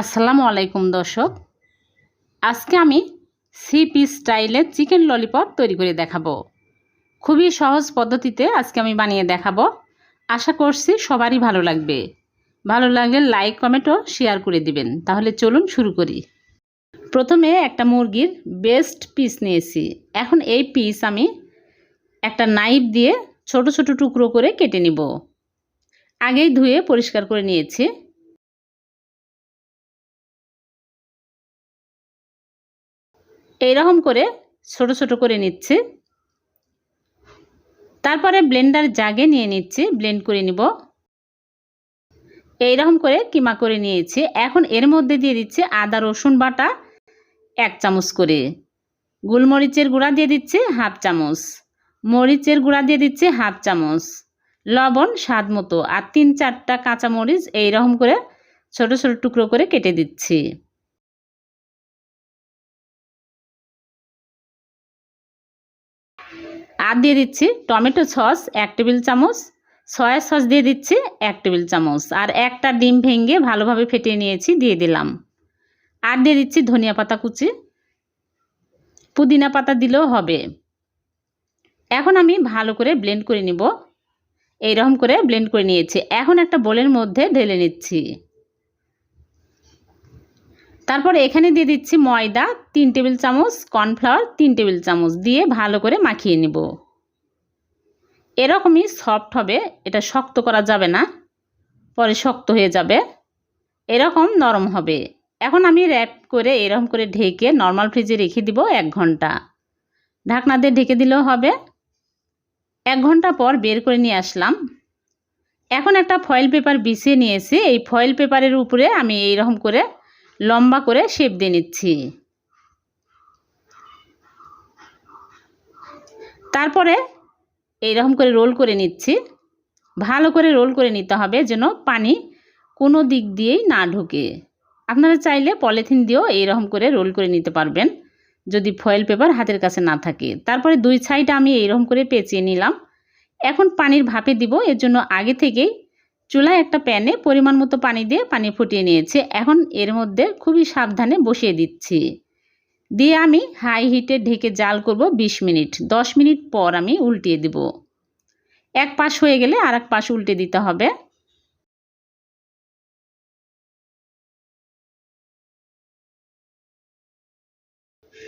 আসসালামু আলাইকুম দর্শক। আজকে আমি সি পিস স্টাইলে চিকেন ললিপপ তৈরি করে দেখাবো। খুবই সহজ পদ্ধতিতে আজকে আমি বানিয়ে দেখাবো। আশা করছি সবারই ভালো লাগবে। ভালো লাগলে লাইক কমেন্ট ও শেয়ার করে দিবেন। তাহলে চলুন শুরু করি। প্রথমে একটা মুরগির বেস্ট পিস নিয়েছি। এখন এই পিস আমি একটা নাইফ দিয়ে ছোট ছোট টুকরো করে কেটে নিব। আগেই ধুয়ে পরিষ্কার করে নিয়েছি। এইরকম করে ছোট ছোট করে নিচ্ছি। তারপরে ব্লেন্ডার জাগে নিয়ে নিচ্ছি, ব্লেন্ড করে নিব। এইরকম করে কিমা করে নিয়েছি। এখন এর মধ্যে দিয়ে দিচ্ছি আদা, রসুন বাটা এক চামচ করে। গোলমরিচের গুঁড়া দিয়ে দিচ্ছি হাফ চামচ। মরিচের গুঁড়া দিয়ে দিচ্ছি হাফ চামচ। লবণ স্বাদ মতো। আর তিন চারটা কাঁচামরিচ এইরকম করে ছোট ছোট টুকরো করে কেটে দিচ্ছি। আর দিয়ে দিচ্ছি টমেটো সস এক টেবিল চামচ, সয়া সস দিয়ে দিচ্ছি এক টেবিল চামচ। আর একটা ডিম ভেঙে ভালোভাবে ফেটিয়ে নিয়েছি, দিয়ে দিলাম। আর দিয়ে দিচ্ছি ধনিয়া পাতা কুচি। পুদিনা পাতা দিলেও হবে। এখন আমি ভালো করে ব্লেন্ড করে নিব। এইরকম করে ব্লেন্ড করে নিয়েছি। এখন একটা বোলের মধ্যে ঢেলে নিচ্ছি। তারপর এখানে দিয়ে দিচ্ছি ময়দা, তিন টেবিল চামচ, কর্নফ্লাওয়ার, তিন টেবিল চামচ দিয়ে ভালো করে মাখিয়ে নেব। এরকমই সফট হবে, এটা শক্ত করা যাবে না, পরে শক্ত হয়ে যাবে। এরকম নরম হবে। এখন আমি র্যাপ করে এরকম করে ঢেকে নর্মাল ফ্রিজে রেখে দিব এক ঘণ্টা। ঢাকনা দিয়ে ঢেকে দিলেও হবে। এক ঘণ্টা পর বের করে নিয়ে আসলাম। এখন একটা ফয়েল পেপার বিছিয়ে নিয়েছি। এই ফয়েল পেপারের উপরে আমি এইরকম করে লম্বা করে শেপ দিয়ে নিচ্ছি। তারপরে এইরকম করে রোল করে নিচ্ছি। ভালো করে রোল করে নিতে হবে যেন পানি কোনো দিক দিয়েই না ঢোকে। আপনারা চাইলে পলিথিন দিয়েও এইরকম করে রোল করে নিতে পারবেন, যদি ফয়েল পেপার হাতের কাছে না থাকে। তারপরে দুই সাইড আমি এইরকম করে পেঁচিয়ে নিলাম। এখন পানির ভাপে দিব, এর জন্য আগে থেকেই চুলায় একটা প্যানে পরিমাণ মতো পানি দিয়ে পানি ফুটিয়ে নিয়েছে। এখন এর মধ্যে খুবই সাবধানে বসিয়ে দিচ্ছি। দিয়ে আমি হাই হিটে ঢেকে জাল করব ২০ মিনিট। ১০ মিনিট পর আমি উল্টিয়ে দিব। এক পাশ হয়ে গেলে আর এক পাশ উল্টে দিতে হবে।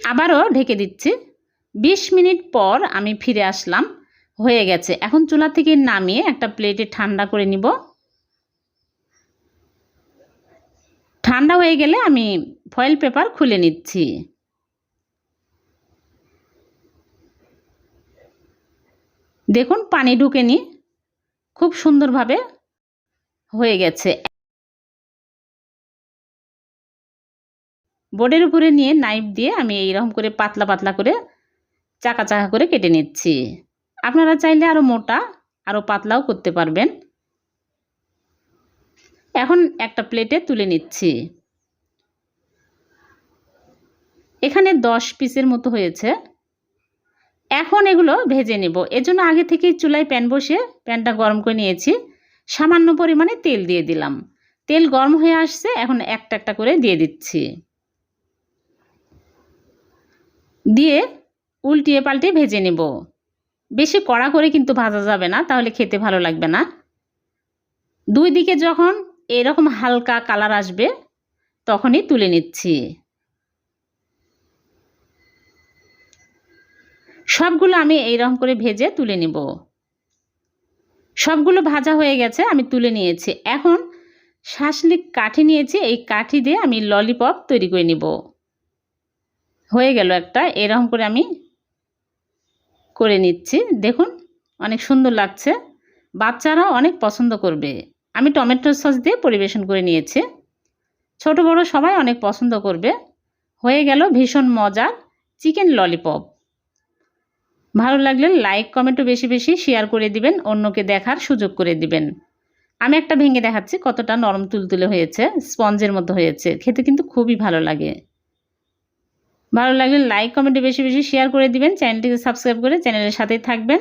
আবারও ঢেকে দিচ্ছি। ২০ মিনিট পর আমি ফিরে আসলাম। হয়ে গেছে। এখন চুলা থেকে নামিয়ে একটা প্লেটে ঠান্ডা করে নিব। ঠান্ডা হয়ে গেলে আমি ফয়েল পেপার খুলে নিচ্ছি। দেখুন, পানি ঢুকে নি খুব সুন্দরভাবে হয়ে গেছে। বোর্ডের উপরে নিয়ে নাইফ দিয়ে আমি এইরকম করে পাতলা পাতলা করে চাকা চাকা করে কেটে নিচ্ছি। আপনারা চাইলে আরও মোটা আরও পাতলাও করতে পারবেন। এখন একটা প্লেটে তুলে নিচ্ছি। এখানে দশ পিসের মতো হয়েছে। এখন এগুলো ভেজে নেব। এজন্য আগে থেকেই চুলায় প্যান বসে প্যানটা গরম করে নিয়েছি। সামান্য পরিমাণে তেল দিয়ে দিলাম। তেল গরম হয়ে আসছে, এখন একটা একটা করে দিয়ে দিচ্ছি। দিয়ে উল্টিয়ে পাল্টে ভেজে নেব। বেশি কড়া করে কিন্তু ভাজা যাবে না, তাহলে খেতে ভালো লাগবে না। দুই দিকে যখন এরকম হালকা কালার আসবে, তখনই তুলে নিচ্ছি। সবগুলো আমি এইরকম করে ভেজে তুলে নেব। সবগুলো ভাজা হয়ে গেছে, আমি তুলে নিয়েছি। এখন শাসলিক কাঠি নিয়েছি, এই কাঠি দিয়ে আমি ললিপপ তৈরি করে নিব। হয়ে গেল একটা, এরকম করে আমি করে নিচ্ছি। দেখুন, অনেক সুন্দর লাগছে। বাচ্চারাও অনেক পছন্দ করবে। আমি টমেটো সস দিয়ে পরিবেশন করে নিয়েছি। ছোট বড় সবাই অনেক পছন্দ করবে। হয়ে গেল ভীষণ মজার চিকেন ললিপপ। ভালো লাগলে লাইক, কমেন্টও বেশি বেশি শেয়ার করে দিবেন, অন্যকে দেখার সুযোগ করে দিবেন। আমি একটা ভেঙে দেখাচ্ছি, কতটা নরম তুলতুলে হয়েছে, স্পঞ্জের মতো হয়েছে, খেতে কিন্তু খুবই ভালো লাগে। ভালো লাগলে লাইক কমেন্টে বেশি বেশি শেয়ার করে দিবেন, চ্যানেলটিকে সাবস্ক্রাইব করে চ্যানেলের সাথেই থাকবেন।